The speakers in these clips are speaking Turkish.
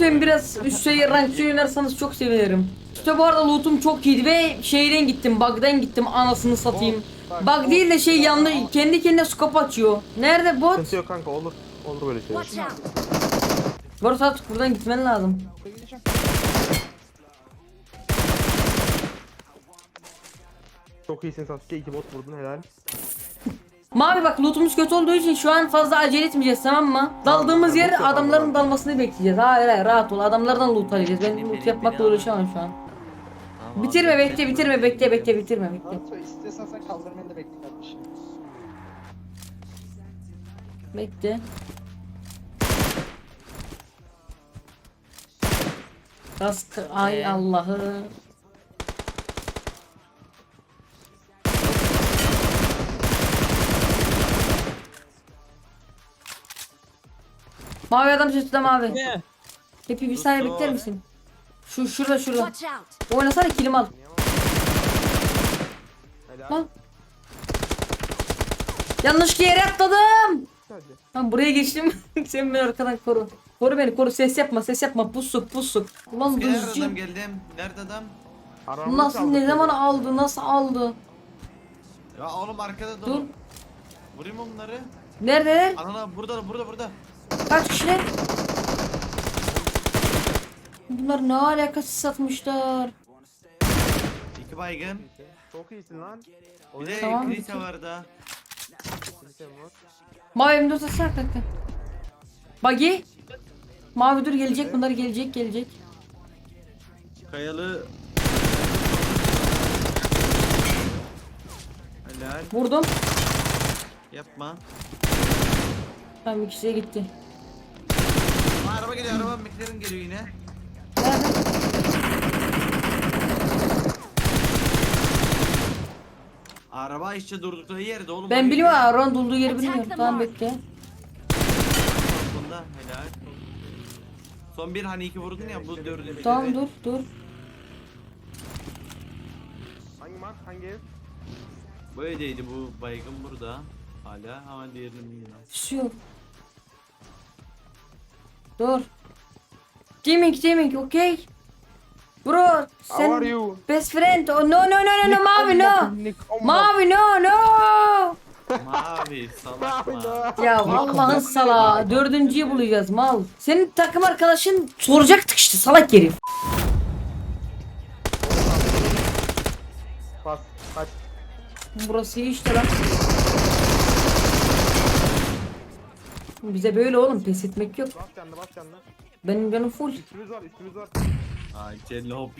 lütfen biraz üst seviye rank oynarsanız çok sevinirim. İşte bu arada lootum çok iyiydi ve şeyden gittim, bug'dan gittim anasını satayım. Bug değil de şey yandı, kendi kendine scope açıyor. Nerede bot? Sıkıntı yok kanka olur. Olur böyle out! Barış artık buradan gitmen lazım. Çok iyisin Sasuke. iki bot vurdun helal. Mavi bak lootumuz kötü olduğu için şu an fazla acele etmeyeceğiz tamam mı? Daldığımız yer adamların dalmasını bekleyeceğiz. Hayır hayır rahat ol adamlardan loot alacağız. Ben loot yapmakla uğraşamam şu an. Bitirme bekle bitirme bekle bekle bitirme bekle. İstiyorsan sen kaldırmanı da bekle kardeşim. Bekle. Kask ay Allah'ı. Mavi adam sesli mavi. Hepi bir saniye bekler misin? Şu şurada şurada. Watch out! Oynasana kilim al. Helal. Lan. Yanlış yere atladım. Tamam buraya geçtim. Sen beni arkadan koru. Koru beni koru ses yapma ses yapma pusu pusu. Ulan Nerede geldim? Nerede adam? Aramızda Nasıl ne zaman aldı nasıl aldı? Ya oğlum arkada Dur. dolu. Vurayım onları. Neredeler? Anana burada burada burada. Kaç kişiler? Bunlar ne alakası satmışlar? İki baygın. Çok iyisin lan. Bir de Tamam. kilise var da. Mavi M4 atsana kanka. Buggy. Mavi dur gelecek bunlar gelecek gelecek. Kayalı. Helal. Vurdum. Yapma. Tamam ikisi gitti. Aa, araba geliyor araba. McLaren geliyor yine. Araba işte durdukları yerde oğlum. Ben biliyorum. Aaron olduğu yeri bilmiyorum. Tamam bekle. Bunda helal. Son bir hani iki vurdun ya bu dördüncü. Tamam dur dur. Hangi mark? Hangi ev? Böyleydi bu baygın burada. Hala ama diğerini bilmiyorum. Bir şey yok. Dur. Teaming teaming okay. Bro How are sen you? best friend. Oh, no no no no no mavi no. Mavi no no. Mavi salak Mavi. Ya Allah'ın sala dördüncüyü bulacağız mal. Senin takım arkadaşın soracaktık işte salak herif. Burası iyi işte lan. Bize böyle oğlum pes etmek yok. Bas canlı bas canlı. Benim canım full. Üstümüz var üstümüz var. Ay cello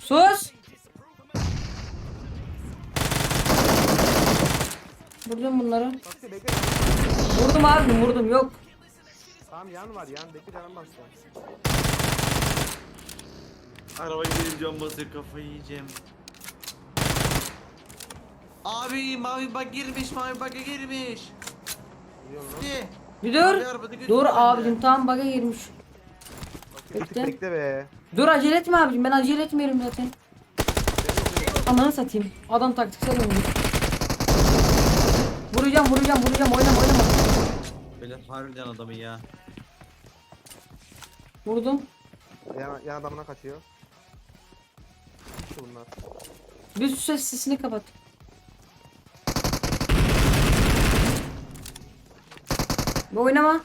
Sus. Vurdum bunları. Bekle. Vurdum abi vurdum yok. Tamam yan var yan. Bekle canım bas. sen. Araba gidelim cam basıyor kafayı yiyeceğim. Abi mavi bak girmiş mavi bak girmiş. Biliyorum lan. Bir dur. Abi arabada gözüm Dur bende. abicim tamam baga girmiş. Bekle. Bekle be. Dur acele etme abicim ben acele etmiyorum zaten. Ananı satayım. Adam taktiksel oynuyor. Vuracağım vuracağım vuracağım oynama oynama. Böyle harbiden adamı ya. Vurdum. Yan, yan adamına kaçıyor. İşte bunlar. Bir ses sesini kapat. Bir oynama.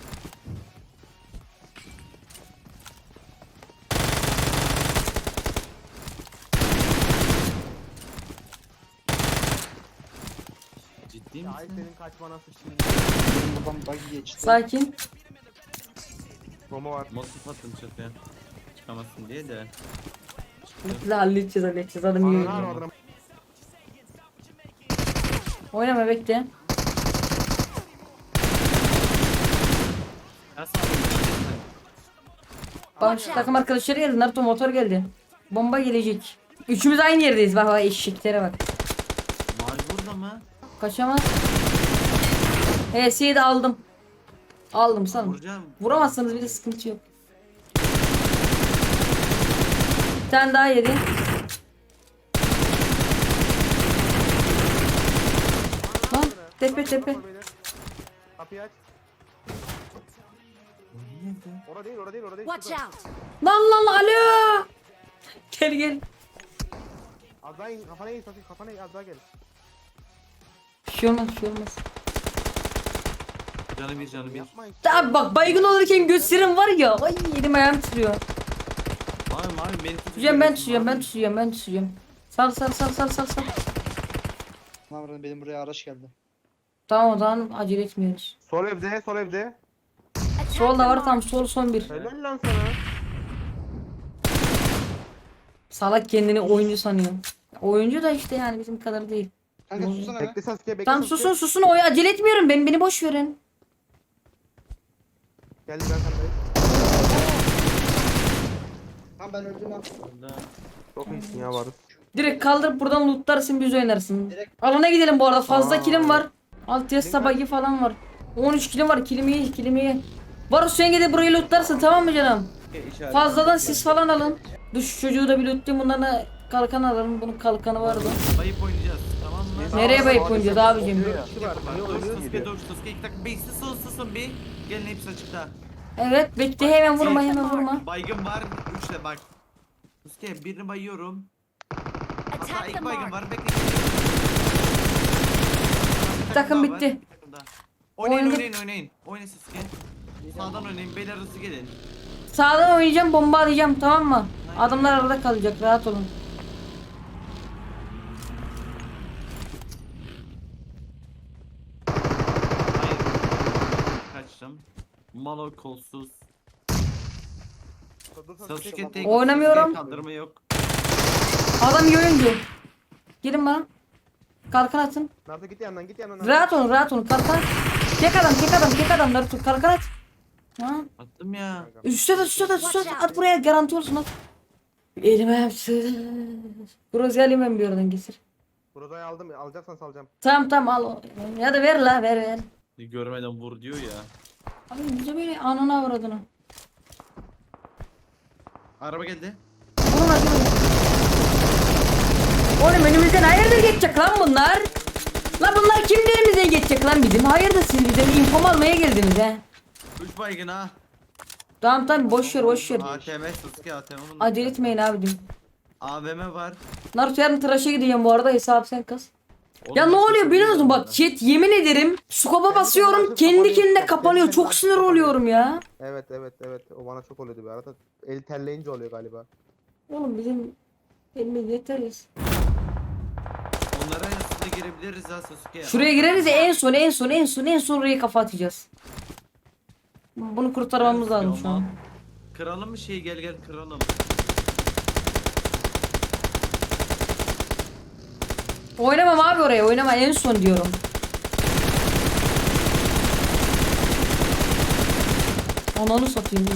Ciddi ay misin? senin kaçmana sıçtın. Benim babam buggy geçti. Sakin. Romo var. Motif attım çatıya. Çıkamazsın diye de. Bekle halledeceğiz halledeceğiz adam iyi oynuyor. Oynama bekle. Nasıl Bak şu takım arkadaşları geldi. Naruto motor geldi. Bomba gelecek. Üçümüz aynı yerdeyiz. Bak bak eşeklere bak. Mavi burada mı? Kaçamaz. HS'yi de aldım. Aldım sanırım. Vuracağım. Vuramazsanız bir de sıkıntı yok. Bir tane daha yedi. Lan tepe tepe. Kapıyı aç. Orada değil orada değil orada değil. Watch out! Lan lan alo. Gel gel. Az daha in kafana in kafana in az daha gel. Bir şey olmaz bir şey olmaz. Canı bir canı bir. Yapma hiç. Abi bak baygın olurken gösterim var ya. Ay elim ayağım titriyor. Mavi mavi beni Tutacağım ben tutacağım ben tutacağım ben tutacağım. Sal sal sal sal sal sal. Lan benim buraya araç geldi. Tamam o zaman acele etmiyoruz. Sol evde sol evde. Sol da var tam sol son bir. Helal lan sana. Salak kendini oyuncu sanıyor. Oyuncu da işte yani bizim kadar değil. Kanka susana be. Bekle Sasuke bekle Tamam Sasuke. susun susun oy acele etmiyorum ben beni boş verin. Geldi ben sendeyim. Tamam ben öldüm lan. Çok iyisin ya varız. Direkt kaldırıp buradan lootlarsın biz oynarsın. Direkt- Alana gidelim bu arada fazla Aa. kilim var. Alt yasta bagi falan var. 13 kilim var kilim iyi kilim iyi. Varus sen gidip burayı lootlarsın tamam mı canım? Fazladan siz falan alın. Duş çocuğu da bir lootlayayım bundan da kalkan alırım. Bunun kalkanı vardı. Bayıp oynayacağız tamam mı? Nereye bayıp oynayacağız abicim? Dur Sasuke iki dakika bir susun susun bir. Gelin hepsi açıkta. Evet bekle hemen vurma hemen vurma. Baygın var üçte bak. Sasuke birini bayıyorum. Hatta ilk baygın var bekle. Takım bitti. Oynayın oynayın oynayın. Oynayın Sasuke. Sağdan oynayın beyler hızlı gelin. Sağdan oynayacağım bomba atacağım tamam mı? Adamlar arada kalacak rahat olun. Hayır. Kaçtım. Malo kolsuz. Sasuke. Tek. Oynamıyorum. Sasuke Kaldırma yok. Adam iyi oyuncu. Gelin bana. Kalkan atın. Naruto git yandan git yandan. Rahat olun rahat olun kalkan. Tek adam tek adam tek adam Naruto kalkan at. Ha? Attım ya. Üste at üste at üste at. At buraya garanti olsun at. Elime yapsın. Burası alayım ben bir oradan getir. Buradayı aldım alacaksan salacağım. Tamam tamam al. Ya da ver la ver ver. Görmeden vur diyor ya. Abi bize böyle anana avradını. Araba geldi. Oğlum hadi oğlum. Oğlum önümüzden hayırdır geçecek lan bunlar. Lan bunlar kimlerimizden geçecek lan bizim? Hayırdır siz bize infom almaya geldiniz he. 3 baygın ha. Tamam tamam boş ver boş ver. ATM Sasuke ATM. bunun. Acele etmeyin abicim. AVM var. Naruto yarın tıraşa gideceğim bu arada hesap sen kız. Ya ne oluyor biliyor musun? Bak chat yemin ederim skopa basıyorum kendi kendine kapanıyor. Çok sinir oluyorum ya. Evet evet evet o bana çok oluyordu bir arada. El terleyince oluyor galiba. Oğlum bizim elimiz yeteriz. Onlara aslında girebiliriz ha Sasuke. Şuraya gireriz en son en son en son en son oraya kafa atacağız. Bunu kurtarmamız lazım şu an. Kıralım mı şeyi gel gel kıralım. Oynamam abi oraya oynama en son diyorum. Ananı satayım.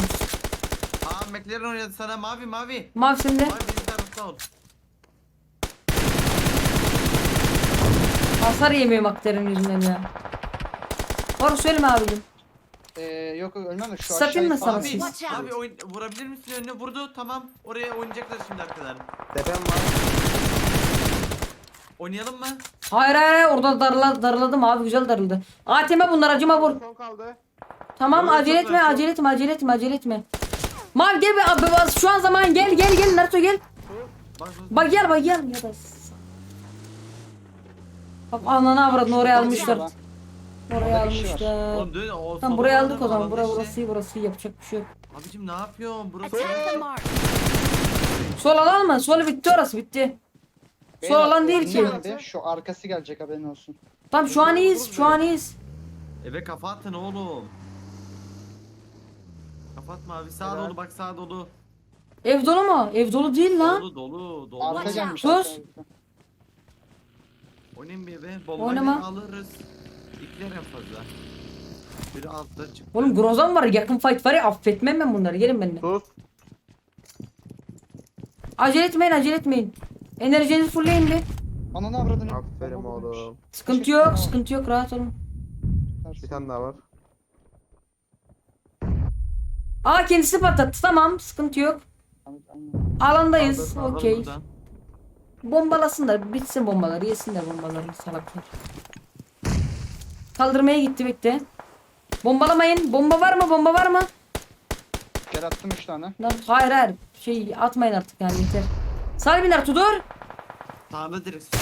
Aa McLaren oynadı sana mavi mavi. Mavi sende. Mavi bizim tarafta ol. Hasar yemiyor makterin yüzünden ya. Var söyleme abicim. Ee, yok ölmem de şu Satayım aşağıyı mı falan- Abi, siz? Watch out. abi oyun, vurabilir misin önüne vurdu tamam oraya oynayacaklar şimdi arkadan. Tepem var. Oynayalım mı? Hayır hayır hayır, orada darla, darladım abi güzel darıldı. ATM bunlar acıma vur. Son kaldı. Tamam Yok, acele etme acele etme acele etme acele etme. Mavi gel be abi bas- şu an zaman gel gel gel Naruto gel. Bak, bak. Bak gel bak gel ya da. Bak ananı avradını oraya almışlar. Orada Oraya bir şey var. almışlar. Oğlum dön o Tamam alanda aldık o zaman. alanda Bura işte. burası iyi burası iyi yapacak bir şey yok. Abicim ne yapıyorsun? Burası Attack the mark. Sol alan mı? Sol bitti orası bitti. Sol Beyler, alan değil ki. Şu arkası gelecek haberin olsun. Tamam şu an iyiyiz şu an iyiyiz. eve kafa atın oğlum. Kapatma abi sağ Helal. dolu bak sağ dolu. Ev dolu mu? Ev dolu değil lan. Dolu dolu dolu. Arka Watch gelmiş. out. arka. Oynayın bir. Bombayla Oynama. alırız. İkiler en fazla. Biri altta çıktı. Oğlum Grozan var yakın fight var ya affetmem ben bunları gelin benimle. Sus. Acele etmeyin acele etmeyin. Enerjinizi fullleyin bir. Ananı avradını. Aferin oğlum. Sıkıntı yok sıkıntı yok rahat olun. Bir tane daha var. Aa kendisi patlattı tamam sıkıntı yok. Alandayız okey. Bombalasınlar bitsin bombaları yesinler bombaları salaklar. Kaldırmaya gitti bekle. Bombalamayın. Bomba var mı? Bomba var mı? Gel attım 3 tane. Lan hayır hayır. Şey atmayın artık yani yeter. Sal bin Ertuğ dur. Sağda direkt.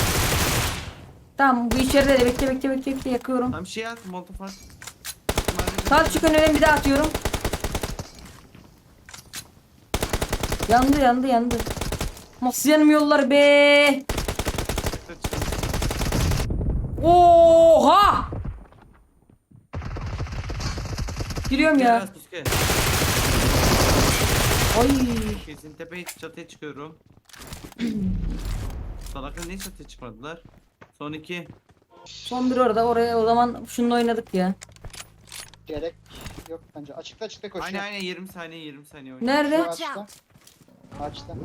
Tamam bu içeride de bekle bekle bekle bekle yakıyorum. Tam şey at molotof at. Sal çık önüne bir daha atıyorum. Yandı yandı yandı. Nasıl yanmıyorlar be? Oha! Giriyorum ya. Ya. Ay. Kesin tepeye çatıya çıkıyorum. Salaklar niye çatıya çıkmadılar? Son iki. Son bir orada oraya o zaman şununla oynadık ya. Gerek yok bence. Açıkta açıkta koşuyor. Aynen aynen 20 saniye 20 saniye. Şu Nerede? Açta. Açta.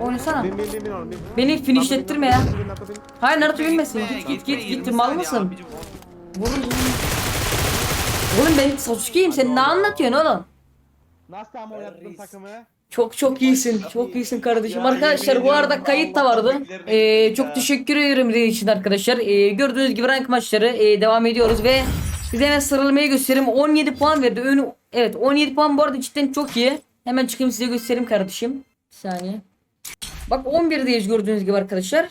Oynasana. Bin bin bin bin oğlum bin. Beni finishlettirme ya. Bin, bin, bin, bin. Hayır Naruto Gitme, bilmesin. Git git gitme, git 20 git mal saniye mısın? abicim, o- Vurun. Oğlum ben Sasuke'yim sen ne anlatıyorsun oğlum? Nasıl ama oynattın takımı? Çok çok iyisin. Çok iyisin kardeşim. Arkadaşlar bu arada kayıt da vardı. Ee, çok teşekkür ederim dediğiniz için arkadaşlar. Ee, gördüğünüz gibi rank maçları ee, devam ediyoruz ve size hemen sıralamayı göstereyim. 17 puan verdi. Önü evet 17 puan bu arada cidden çok iyi. Hemen çıkayım size göstereyim kardeşim. Bir saniye. Bak 11'deyiz gördüğünüz gibi arkadaşlar.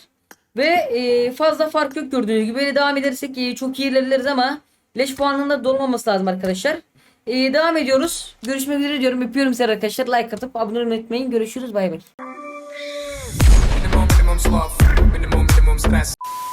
Ve ee, fazla fark yok gördüğünüz gibi. Böyle devam edersek ee, çok iyi ilerleriz ama leş puanında dolmaması lazım arkadaşlar. Ee, devam ediyoruz. Görüşmek üzere diyorum. Öpüyorum sizi arkadaşlar. Like atıp abone olmayı unutmayın. Görüşürüz. Bay bay.